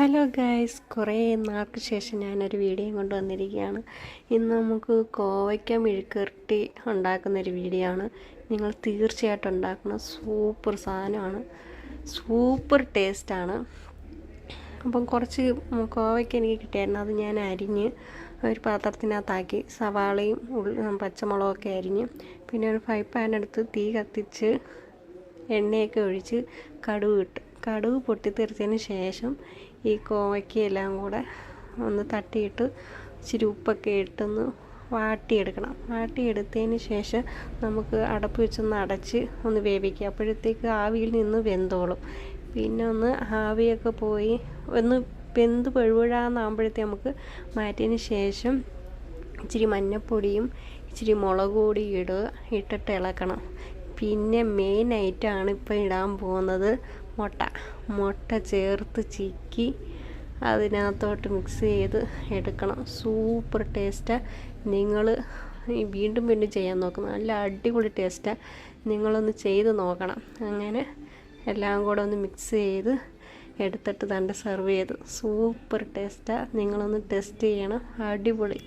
Hello guys കുറേ നാൾക്ക് ശേഷം ഞാനൊരു വീഡിയോ കൊണ്ട് വന്നിരിക്കുകയാണ്. ഇന്ന് നമുക്ക് കോവയ്ക്ക മെഴുക്കുരട്ടി ഉണ്ടാക്കുന്നൊരു വീഡിയോ ആണ്. നിങ്ങൾ തീർച്ചയായിട്ടും ഉണ്ടാക്കണം. സൂപ്പർ സാധനമാണ്. സൂപ്പർ ടേസ്റ്റാണ് അപ്പം കുറച്ച് കോവയ്ക്ക എനിക്ക് കിട്ടിയായിരുന്നു. അത് ഞാൻ അരിഞ്ഞ് ഒരു പാത്രത്തിനകത്താക്കി സവാളയും പച്ചമുളകൊക്കെ അരിഞ്ഞ് പിന്നെ ഒരു ഫ്രൈ പാൻ എടുത്ത് തീ കത്തിച്ച് എണ്ണയൊക്കെ ഒഴിച്ച് കടുക് ഇട്ട് കടുക് പൊട്ടിത്തെറിച്ചതിന് ശേഷം ഈ കോവയ്ക്കെല്ലാം കൂടെ ഒന്ന് തട്ടിയിട്ട് ഇച്ചിരി ഉപ്പൊക്കെ ഇട്ടൊന്ന് വാട്ടിയെടുക്കണം. വാട്ടിയെടുത്തതിന് ശേഷം നമുക്ക് അടപ്പ് വെച്ചൊന്ന് അടച്ച് ഒന്ന് വേവിക്കുക. അപ്പോഴത്തേക്ക് ആവിയിൽ നിന്ന് വെന്തോളും. പിന്നെ ഒന്ന് ആവിയൊക്കെ പോയി ഒന്ന് വെന്ത് പഴുപഴാന്നാകുമ്പോഴത്തേക്ക് നമുക്ക് മാറ്റിയതിന് ശേഷം ഇച്ചിരി മഞ്ഞൾപ്പൊടിയും ഇച്ചിരി മുളക് പൊടി ഇടുക. ഇട്ടിട്ട് ഇളക്കണം. പിന്നെ മെയിൻ ഐറ്റമാണ് ഇപ്പോൾ ഇടാൻ പോകുന്നത് മുട്ട. മുട്ട ചേർത്ത് ചിക്കി അതിനകത്തോട്ട് മിക്സ് ചെയ്ത് എടുക്കണം. സൂപ്പർ ടേസ്റ്റാണ് നിങ്ങൾ വീണ്ടും വീണ്ടും ചെയ്യാൻ നോക്കുന്നത് നല്ല അടിപൊളി ടേസ്റ്റാണ് നിങ്ങളൊന്ന് ചെയ്ത് നോക്കണം. അങ്ങനെ എല്ലാം കൂടെ ഒന്ന് മിക്സ് ചെയ്ത് എടുത്തിട്ട് തന്നെ സെർവ് ചെയ്ത്. സൂപ്പർ ടേസ്റ്റാണ് നിങ്ങളൊന്ന് ടെസ്റ്റ് ചെയ്യണം. അടിപൊളി.